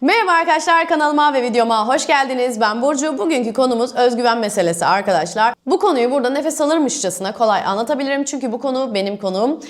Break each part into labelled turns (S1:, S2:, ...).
S1: Merhaba arkadaşlar kanalıma ve videoma hoş geldiniz. Ben Burcu. Bugünkü konumuz özgüven meselesi arkadaşlar. Bu konuyu burada nefes alırmışçasına kolay anlatabilirim. Çünkü bu konu benim konuğum.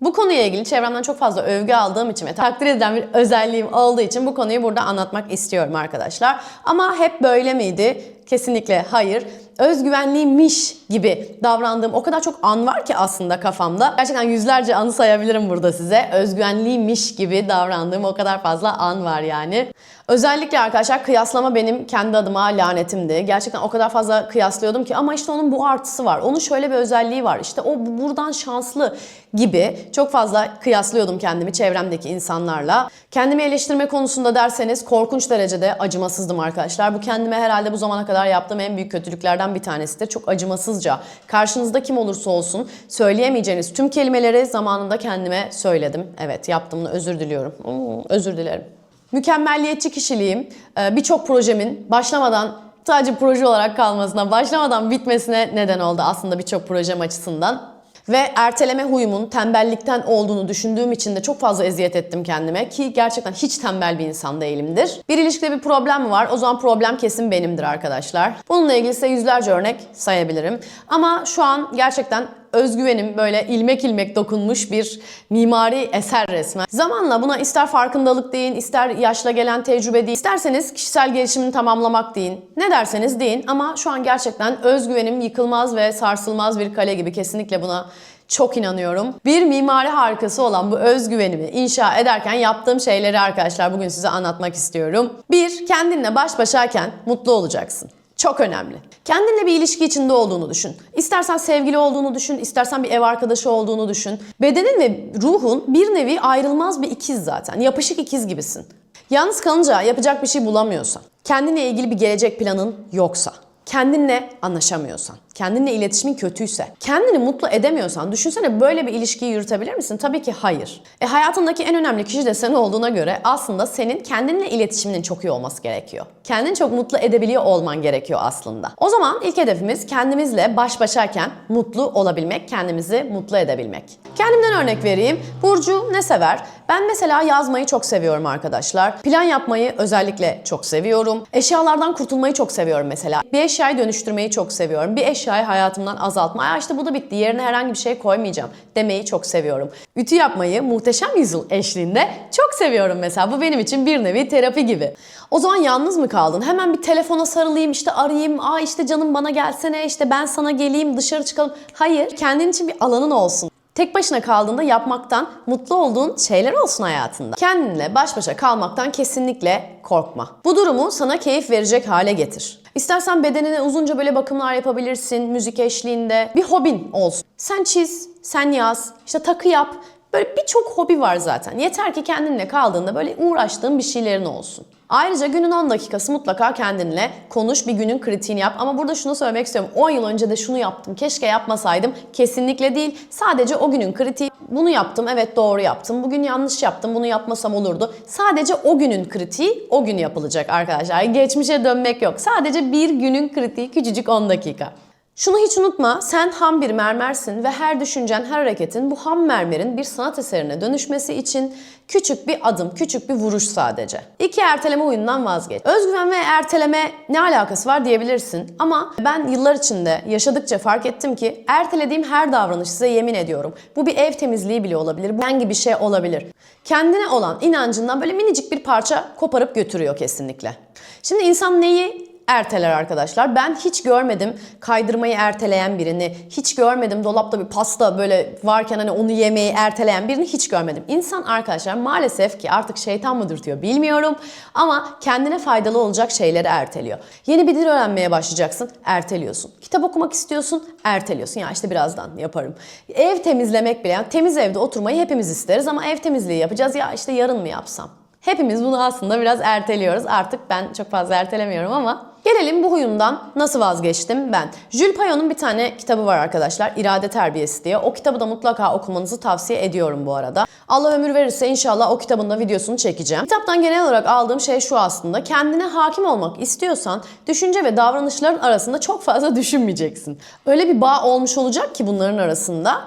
S1: Bu konuya ilgili çevremden çok fazla övgü aldığım için ve takdir edilen bir özelliğim olduğu için bu konuyu burada anlatmak istiyorum arkadaşlar. Ama hep böyle miydi? Kesinlikle hayır. Özgüvenliymiş gibi davrandığım o kadar çok an var ki aslında kafamda. Gerçekten yüzlerce anı sayabilirim burada size. Özgüvenliymiş gibi davrandığım o kadar fazla an var yani. Özellikle arkadaşlar kıyaslama benim kendi adıma lanetimdi. Gerçekten o kadar fazla kıyaslıyordum ki ama işte onun bu artısı var. Onun şöyle bir özelliği var. İşte o buradan şanslı gibi çok fazla kıyaslıyordum kendimi çevremdeki insanlarla. Kendimi eleştirme konusunda derseniz korkunç derecede acımasızdım arkadaşlar. Bu kendime herhalde bu zamana kadar yaptığım en büyük kötülüklerden bir tanesidir. Çok acımasızca karşınızda kim olursa olsun söyleyemeyeceğiniz tüm kelimeleri zamanında kendime söyledim. Evet yaptığımda özür diliyorum. Hmm, özür dilerim. Mükemmelliyetçi kişiliğim e, birçok projemin başlamadan sadece proje olarak kalmasına, başlamadan bitmesine neden oldu aslında birçok projem açısından. Ve erteleme huyumun tembellikten olduğunu düşündüğüm için de çok fazla eziyet ettim kendime ki gerçekten hiç tembel bir insan değilimdir. Bir ilişkide bir problem var? O zaman problem kesin benimdir arkadaşlar. Bununla ilgili size yüzlerce örnek sayabilirim. Ama şu an gerçekten özgüvenim böyle ilmek ilmek dokunmuş bir mimari eser resmen. Zamanla buna ister farkındalık deyin, ister yaşla gelen tecrübe deyin, isterseniz kişisel gelişimini tamamlamak deyin. Ne derseniz deyin ama şu an gerçekten özgüvenim yıkılmaz ve sarsılmaz bir kale gibi kesinlikle buna çok inanıyorum. Bir mimari harikası olan bu özgüvenimi inşa ederken yaptığım şeyleri arkadaşlar bugün size anlatmak istiyorum. Bir, kendinle baş başayken mutlu olacaksın. Çok önemli. Kendinle bir ilişki içinde olduğunu düşün. İstersen sevgili olduğunu düşün, istersen bir ev arkadaşı olduğunu düşün. Bedenin ve ruhun bir nevi ayrılmaz bir ikiz zaten. Yapışık ikiz gibisin. Yalnız kalınca yapacak bir şey bulamıyorsan, kendinle ilgili bir gelecek planın yoksa, kendinle anlaşamıyorsan, kendinle iletişimin kötüyse, kendini mutlu edemiyorsan düşünsene böyle bir ilişkiyi yürütebilir misin? Tabii ki hayır. E hayatındaki en önemli kişi de sen olduğuna göre aslında senin kendinle iletişiminin çok iyi olması gerekiyor. Kendini çok mutlu edebiliyor olman gerekiyor aslında. O zaman ilk hedefimiz kendimizle baş başayken mutlu olabilmek, kendimizi mutlu edebilmek. Kendimden örnek vereyim. Burcu ne sever? Ben mesela yazmayı çok seviyorum arkadaşlar. Plan yapmayı özellikle çok seviyorum. Eşyalardan kurtulmayı çok seviyorum mesela. Bir eşyayı dönüştürmeyi çok seviyorum. Bir eşyayı hayatımdan azaltma. Ay işte bu da bitti. Yerine herhangi bir şey koymayacağım demeyi çok seviyorum. Ütü yapmayı muhteşem yüzyıl eşliğinde çok seviyorum mesela. Bu benim için bir nevi terapi gibi. O zaman yalnız mı kaldın? Hemen bir telefona sarılayım, işte arayayım. Aa işte canım bana gelsene, işte ben sana geleyim, dışarı çıkalım. Hayır, kendin için bir alanın olsun. Tek başına kaldığında yapmaktan mutlu olduğun şeyler olsun hayatında. Kendinle baş başa kalmaktan kesinlikle korkma. Bu durumu sana keyif verecek hale getir. İstersen bedenine uzunca böyle bakımlar yapabilirsin, müzik eşliğinde. Bir hobin olsun. Sen çiz, sen yaz, işte takı yap. Böyle birçok hobi var zaten. Yeter ki kendinle kaldığında böyle uğraştığın bir şeylerin olsun. Ayrıca günün 10 dakikası mutlaka kendinle konuş, bir günün kritiğini yap. Ama burada şunu söylemek istiyorum. 10 yıl önce de şunu yaptım, keşke yapmasaydım. Kesinlikle değil. Sadece o günün kritiği. Bunu yaptım, evet doğru yaptım. Bugün yanlış yaptım, bunu yapmasam olurdu. Sadece o günün kritiği o gün yapılacak arkadaşlar. Geçmişe dönmek yok. Sadece bir günün kritiği küçücük 10 dakika. Şunu hiç unutma, sen ham bir mermersin ve her düşüncen, her hareketin bu ham mermerin bir sanat eserine dönüşmesi için küçük bir adım, küçük bir vuruş sadece. İki erteleme oyundan vazgeç. Özgüven ve erteleme ne alakası var diyebilirsin ama ben yıllar içinde yaşadıkça fark ettim ki ertelediğim her davranış size yemin ediyorum. Bu bir ev temizliği bile olabilir, bu herhangi bir şey olabilir. Kendine olan inancından böyle minicik bir parça koparıp götürüyor kesinlikle. Şimdi insan neyi erteler arkadaşlar. Ben hiç görmedim kaydırmayı erteleyen birini. Hiç görmedim dolapta bir pasta böyle varken hani onu yemeyi erteleyen birini hiç görmedim. İnsan arkadaşlar maalesef ki artık şeytan mı dürtüyor bilmiyorum ama kendine faydalı olacak şeyleri erteliyor. Yeni bir dil öğrenmeye başlayacaksın, erteliyorsun. Kitap okumak istiyorsun, erteliyorsun. Ya işte birazdan yaparım. Ev temizlemek bile, yani temiz evde oturmayı hepimiz isteriz ama ev temizliği yapacağız. Ya işte yarın mı yapsam? Hepimiz bunu aslında biraz erteliyoruz. Artık ben çok fazla ertelemiyorum ama Gelelim bu huyumdan nasıl vazgeçtim ben. Jules Payot'un bir tane kitabı var arkadaşlar. İrade Terbiyesi diye. O kitabı da mutlaka okumanızı tavsiye ediyorum bu arada. Allah ömür verirse inşallah o kitabın da videosunu çekeceğim. Kitaptan genel olarak aldığım şey şu aslında. Kendine hakim olmak istiyorsan düşünce ve davranışların arasında çok fazla düşünmeyeceksin. Öyle bir bağ olmuş olacak ki bunların arasında.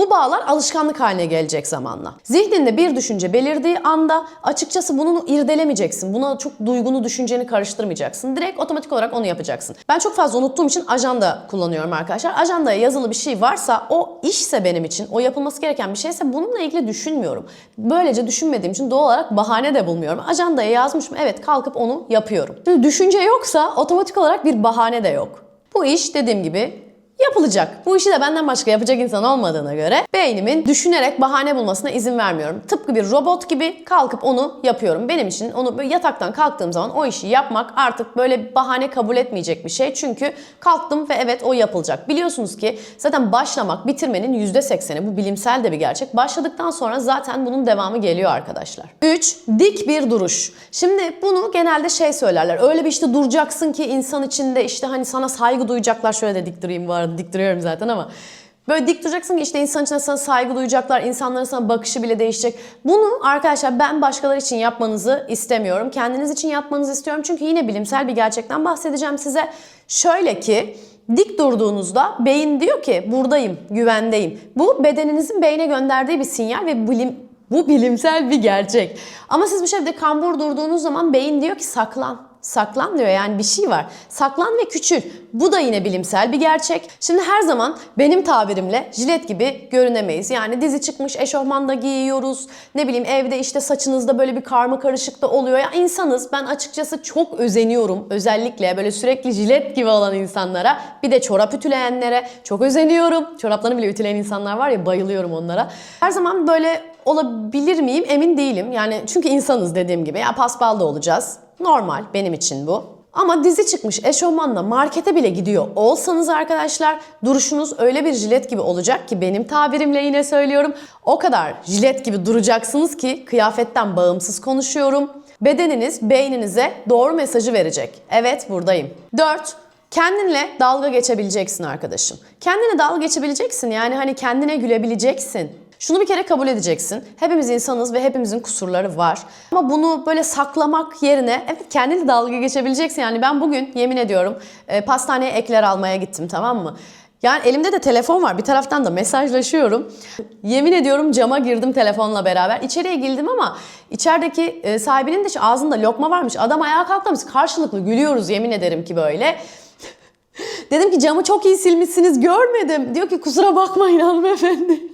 S1: Bu bağlar alışkanlık haline gelecek zamanla. Zihninde bir düşünce belirdiği anda açıkçası bunu irdelemeyeceksin. Buna çok duygunu, düşünceni karıştırmayacaksın. Direkt otomatik olarak onu yapacaksın. Ben çok fazla unuttuğum için ajanda kullanıyorum arkadaşlar. Ajandaya yazılı bir şey varsa o işse benim için, o yapılması gereken bir şeyse bununla ilgili düşünmüyorum. Böylece düşünmediğim için doğal olarak bahane de bulmuyorum. Ajandaya yazmışım evet kalkıp onu yapıyorum. Şimdi düşünce yoksa otomatik olarak bir bahane de yok. Bu iş dediğim gibi yapılacak. Bu işi de benden başka yapacak insan olmadığına göre beynimin düşünerek bahane bulmasına izin vermiyorum. Tıpkı bir robot gibi kalkıp onu yapıyorum. Benim için onu böyle yataktan kalktığım zaman o işi yapmak artık böyle bahane kabul etmeyecek bir şey. Çünkü kalktım ve evet o yapılacak. Biliyorsunuz ki zaten başlamak bitirmenin %80'i bu bilimsel de bir gerçek. Başladıktan sonra zaten bunun devamı geliyor arkadaşlar. 3. Dik bir duruş. Şimdi bunu genelde şey söylerler. Öyle bir işte duracaksın ki insan içinde işte hani sana saygı duyacaklar. Şöyle de dik durayım bu arada dik duruyorum zaten ama. Böyle dik duracaksın ki işte insan içinde sana saygı duyacaklar, insanların sana bakışı bile değişecek. Bunu arkadaşlar ben başkaları için yapmanızı istemiyorum. Kendiniz için yapmanızı istiyorum. Çünkü yine bilimsel bir gerçekten bahsedeceğim size. Şöyle ki dik durduğunuzda beyin diyor ki buradayım, güvendeyim. Bu bedeninizin beyne gönderdiği bir sinyal ve bilim, bu bilimsel bir gerçek. Ama siz bir şeyde kambur durduğunuz zaman beyin diyor ki saklan. Saklan diyor yani bir şey var. Saklan ve küçül. Bu da yine bilimsel bir gerçek. Şimdi her zaman benim tabirimle jilet gibi görünemeyiz. Yani dizi çıkmış eşofmanda giyiyoruz. Ne bileyim evde işte saçınızda böyle bir karma karışık da oluyor. Ya insanız. Ben açıkçası çok özeniyorum. Özellikle böyle sürekli jilet gibi olan insanlara. Bir de çorap ütüleyenlere çok özeniyorum. Çoraplarını bile ütüleyen insanlar var ya bayılıyorum onlara. Her zaman böyle olabilir miyim emin değilim. Yani çünkü insanız dediğim gibi. Ya paspal da olacağız. Normal benim için bu. Ama dizi çıkmış eşofmanla markete bile gidiyor olsanız arkadaşlar duruşunuz öyle bir jilet gibi olacak ki benim tabirimle yine söylüyorum. O kadar jilet gibi duracaksınız ki kıyafetten bağımsız konuşuyorum. Bedeniniz beyninize doğru mesajı verecek. Evet buradayım. 4. Kendinle dalga geçebileceksin arkadaşım. Kendine dalga geçebileceksin yani hani kendine gülebileceksin. Şunu bir kere kabul edeceksin. Hepimiz insanız ve hepimizin kusurları var. Ama bunu böyle saklamak yerine evet kendine dalga geçebileceksin. Yani ben bugün yemin ediyorum e, pastaneye ekler almaya gittim tamam mı? Yani elimde de telefon var. Bir taraftan da mesajlaşıyorum. Yemin ediyorum cama girdim telefonla beraber. İçeriye girdim ama içerideki e, sahibinin de ağzında lokma varmış. Adam ayağa kalkmış. Karşılıklı gülüyoruz yemin ederim ki böyle. Dedim ki camı çok iyi silmişsiniz görmedim. Diyor ki kusura bakmayın hanımefendi.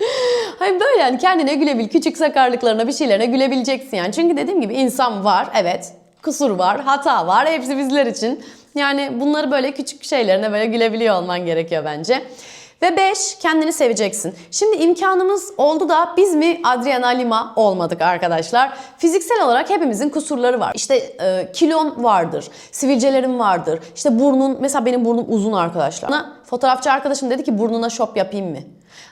S1: Hani böyle yani kendine gülebil, küçük sakarlıklarına bir şeylerine gülebileceksin yani. Çünkü dediğim gibi insan var, evet. Kusur var, hata var. Hepsi bizler için. Yani bunları böyle küçük şeylerine böyle gülebiliyor olman gerekiyor bence. Ve 5 kendini seveceksin. Şimdi imkanımız oldu da biz mi Adriana Lima olmadık arkadaşlar. Fiziksel olarak hepimizin kusurları var. İşte e, kilon vardır, sivilcelerin vardır. İşte burnun, mesela benim burnum uzun arkadaşlar. Bana fotoğrafçı arkadaşım dedi ki burnuna şop yapayım mı?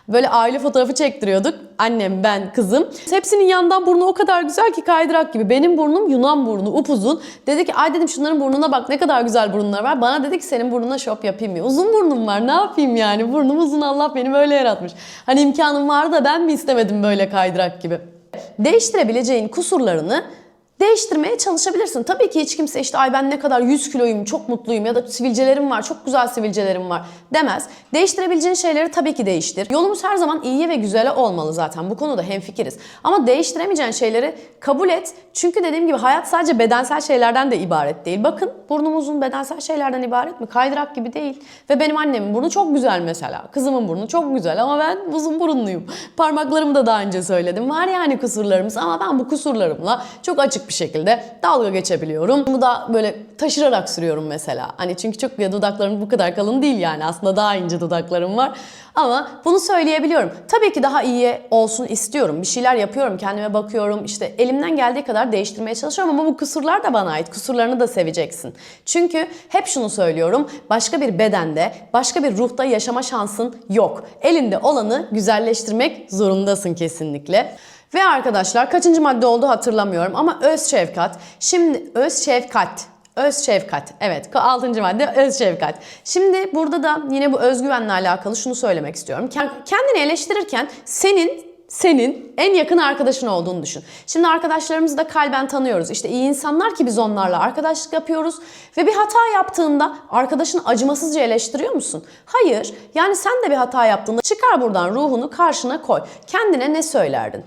S1: Böyle aile fotoğrafı çektiriyorduk. Annem, ben, kızım. Hepsinin yandan burnu o kadar güzel ki kaydırak gibi. Benim burnum Yunan burnu, upuzun. Dedi ki ay dedim şunların burnuna bak ne kadar güzel burunlar var. Bana dedi ki senin burnuna şop yapayım mı? Uzun burnum var ne yapayım yani? Burnum uzun Allah beni böyle yaratmış. Hani imkanım vardı da ben mi istemedim böyle kaydırak gibi? Değiştirebileceğin kusurlarını değiştirmeye çalışabilirsin. Tabii ki hiç kimse işte ay ben ne kadar 100 kiloyum, çok mutluyum ya da sivilcelerim var, çok güzel sivilcelerim var demez. Değiştirebileceğin şeyleri tabii ki değiştir. Yolumuz her zaman iyiye ve güzele olmalı zaten. Bu konuda hemfikiriz. Ama değiştiremeyeceğin şeyleri kabul et. Çünkü dediğim gibi hayat sadece bedensel şeylerden de ibaret değil. Bakın burnumuzun bedensel şeylerden ibaret mi? Kaydırak gibi değil. Ve benim annemin burnu çok güzel mesela. Kızımın burnu çok güzel ama ben uzun burunluyum. Parmaklarımı da daha önce söyledim. Var yani kusurlarımız ama ben bu kusurlarımla çok açık bir şekilde dalga geçebiliyorum. Bu da böyle taşırarak sürüyorum mesela. Hani çünkü çok ya dudaklarım bu kadar kalın değil yani. Aslında daha ince dudaklarım var. Ama bunu söyleyebiliyorum. Tabii ki daha iyi olsun istiyorum. Bir şeyler yapıyorum, kendime bakıyorum. İşte elimden geldiği kadar değiştirmeye çalışıyorum ama bu kusurlar da bana ait. Kusurlarını da seveceksin. Çünkü hep şunu söylüyorum. Başka bir bedende, başka bir ruhta yaşama şansın yok. Elinde olanı güzelleştirmek zorundasın kesinlikle. Ve arkadaşlar kaçıncı madde oldu hatırlamıyorum ama öz şefkat. Şimdi öz şefkat Öz şefkat. Evet, altıncı madde öz şefkat. Şimdi burada da yine bu özgüvenle alakalı şunu söylemek istiyorum. Kendini eleştirirken senin senin en yakın arkadaşın olduğunu düşün. Şimdi arkadaşlarımızı da kalben tanıyoruz. İşte iyi insanlar ki biz onlarla arkadaşlık yapıyoruz. Ve bir hata yaptığında arkadaşını acımasızca eleştiriyor musun? Hayır. Yani sen de bir hata yaptığında çıkar buradan ruhunu karşına koy. Kendine ne söylerdin?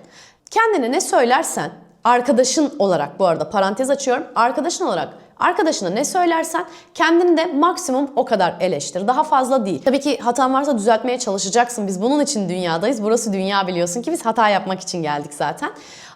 S1: Kendine ne söylersen arkadaşın olarak bu arada parantez açıyorum. Arkadaşın olarak Arkadaşına ne söylersen kendini de maksimum o kadar eleştir. Daha fazla değil. Tabii ki hatan varsa düzeltmeye çalışacaksın. Biz bunun için dünyadayız. Burası dünya biliyorsun ki biz hata yapmak için geldik zaten.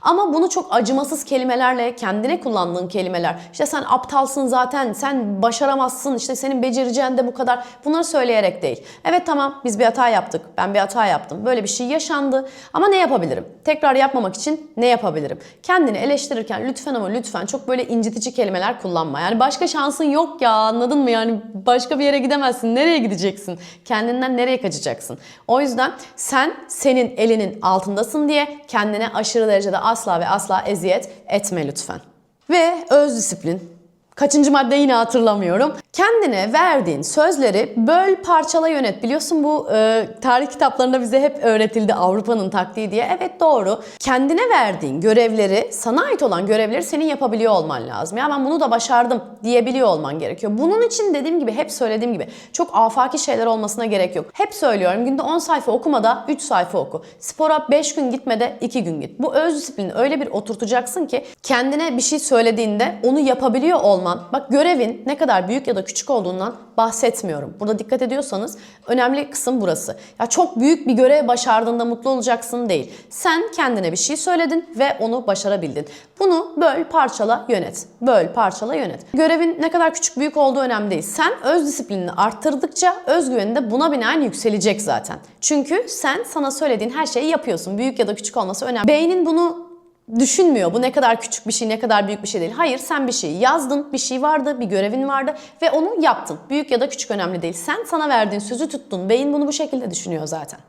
S1: Ama bunu çok acımasız kelimelerle, kendine kullandığın kelimeler, işte sen aptalsın zaten, sen başaramazsın, işte senin becereceğin de bu kadar. Bunları söyleyerek değil. Evet tamam biz bir hata yaptık, ben bir hata yaptım. Böyle bir şey yaşandı ama ne yapabilirim? Tekrar yapmamak için ne yapabilirim? Kendini eleştirirken lütfen ama lütfen çok böyle incitici kelimeler kullanma. Yani başka şansın yok ya anladın mı? Yani başka bir yere gidemezsin. Nereye gideceksin? Kendinden nereye kaçacaksın? O yüzden sen senin elinin altındasın diye kendine aşırı derecede asla ve asla eziyet etme lütfen. Ve öz disiplin. Kaçıncı madde yine hatırlamıyorum. Kendine verdiğin sözleri böl parçala yönet. Biliyorsun bu e, tarih kitaplarında bize hep öğretildi Avrupa'nın taktiği diye. Evet doğru. Kendine verdiğin görevleri, sana ait olan görevleri senin yapabiliyor olman lazım. Ya ben bunu da başardım diyebiliyor olman gerekiyor. Bunun için dediğim gibi hep söylediğim gibi çok afaki şeyler olmasına gerek yok. Hep söylüyorum günde 10 sayfa okumada 3 sayfa oku. Spora 5 gün gitmede 2 gün git. Bu öz disiplini öyle bir oturtacaksın ki kendine bir şey söylediğinde onu yapabiliyor olman. Bak görevin ne kadar büyük ya da küçük olduğundan bahsetmiyorum. Burada dikkat ediyorsanız önemli kısım burası. Ya çok büyük bir görev başardığında mutlu olacaksın değil. Sen kendine bir şey söyledin ve onu başarabildin. Bunu böl, parçala, yönet. Böl, parçala, yönet. Görevin ne kadar küçük büyük olduğu önemli değil. Sen öz disiplinini arttırdıkça özgüvenin de buna binaen yükselecek zaten. Çünkü sen sana söylediğin her şeyi yapıyorsun. Büyük ya da küçük olması önemli. Beynin bunu düşünmüyor. Bu ne kadar küçük bir şey, ne kadar büyük bir şey değil. Hayır sen bir şey yazdın, bir şey vardı, bir görevin vardı ve onu yaptın. Büyük ya da küçük önemli değil. Sen sana verdiğin sözü tuttun. Beyin bunu bu şekilde düşünüyor zaten.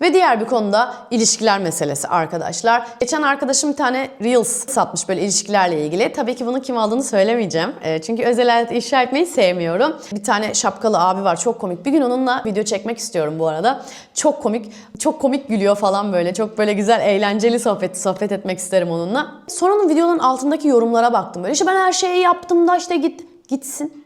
S1: Ve diğer bir konuda ilişkiler meselesi arkadaşlar. Geçen arkadaşım bir tane Reels satmış böyle ilişkilerle ilgili. Tabii ki bunu kim aldığını söylemeyeceğim. E, çünkü özel hayat ifşa etmeyi sevmiyorum. Bir tane şapkalı abi var çok komik. Bir gün onunla video çekmek istiyorum bu arada. Çok komik, çok komik gülüyor falan böyle. Çok böyle güzel, eğlenceli sohbet, sohbet etmek isterim onunla. Sonra onun videonun altındaki yorumlara baktım. Böyle işte ben her şeyi yaptım da işte git, gitsin.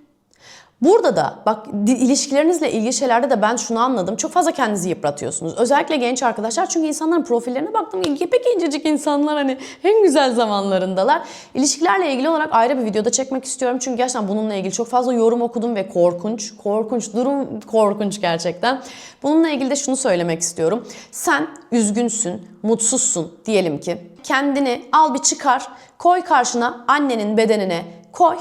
S1: Burada da bak ilişkilerinizle ilgili şeylerde de ben şunu anladım. Çok fazla kendinizi yıpratıyorsunuz. Özellikle genç arkadaşlar çünkü insanların profillerine baktım. Pek gencecik insanlar hani en güzel zamanlarındalar. İlişkilerle ilgili olarak ayrı bir videoda çekmek istiyorum. Çünkü gerçekten bununla ilgili çok fazla yorum okudum ve korkunç, korkunç, durum korkunç gerçekten. Bununla ilgili de şunu söylemek istiyorum. Sen üzgünsün, mutsuzsun diyelim ki. Kendini al bir çıkar, koy karşına annenin bedenine koy.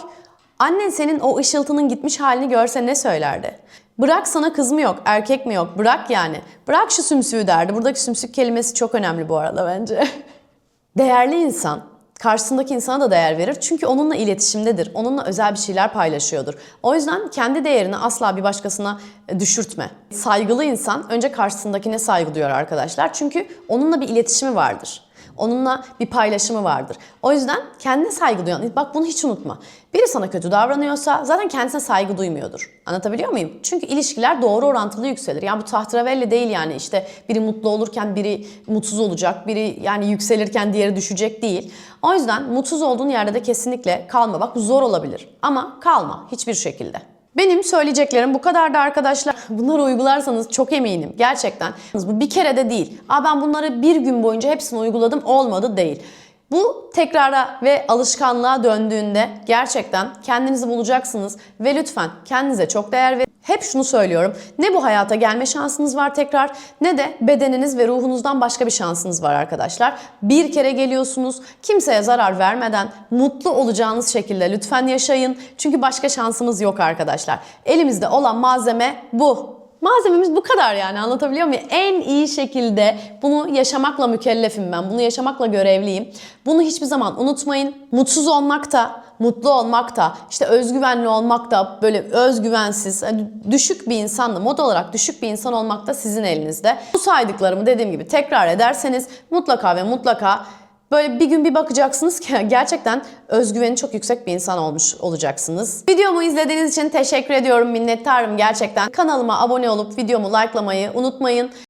S1: Annen senin o ışıltının gitmiş halini görse ne söylerdi? Bırak sana kız mı yok, erkek mi yok? Bırak yani. Bırak şu sümsüğü derdi. Buradaki sümsük kelimesi çok önemli bu arada bence. Değerli insan karşısındaki insana da değer verir. Çünkü onunla iletişimdedir. Onunla özel bir şeyler paylaşıyordur. O yüzden kendi değerini asla bir başkasına e, düşürtme. Saygılı insan önce karşısındakine saygı duyar arkadaşlar. Çünkü onunla bir iletişimi vardır. Onunla bir paylaşımı vardır. O yüzden kendine saygı duyan, bak bunu hiç unutma. Biri sana kötü davranıyorsa zaten kendisine saygı duymuyordur. Anlatabiliyor muyum? Çünkü ilişkiler doğru orantılı yükselir. Yani bu tahterevalli değil yani işte biri mutlu olurken biri mutsuz olacak, biri yani yükselirken diğeri düşecek değil. O yüzden mutsuz olduğun yerde de kesinlikle kalma. Bak bu zor olabilir ama kalma hiçbir şekilde. Benim söyleyeceklerim bu kadardı arkadaşlar. Bunları uygularsanız çok eminim gerçekten. Bu bir kere de değil. Aa ben bunları bir gün boyunca hepsini uyguladım olmadı değil. Bu tekrara ve alışkanlığa döndüğünde gerçekten kendinizi bulacaksınız ve lütfen kendinize çok değer verin. Hep şunu söylüyorum. Ne bu hayata gelme şansınız var tekrar ne de bedeniniz ve ruhunuzdan başka bir şansınız var arkadaşlar. Bir kere geliyorsunuz. Kimseye zarar vermeden mutlu olacağınız şekilde lütfen yaşayın. Çünkü başka şansımız yok arkadaşlar. Elimizde olan malzeme bu. Malzememiz bu kadar yani anlatabiliyor muyum? En iyi şekilde bunu yaşamakla mükellefim ben. Bunu yaşamakla görevliyim. Bunu hiçbir zaman unutmayın. Mutsuz olmak da, mutlu olmak da, işte özgüvenli olmak da, böyle özgüvensiz, hani düşük bir insan da, mod olarak düşük bir insan olmak da sizin elinizde. Bu saydıklarımı dediğim gibi tekrar ederseniz mutlaka ve mutlaka Böyle bir gün bir bakacaksınız ki gerçekten özgüveni çok yüksek bir insan olmuş olacaksınız. Videomu izlediğiniz için teşekkür ediyorum, minnettarım gerçekten. Kanalıma abone olup videomu likelamayı unutmayın.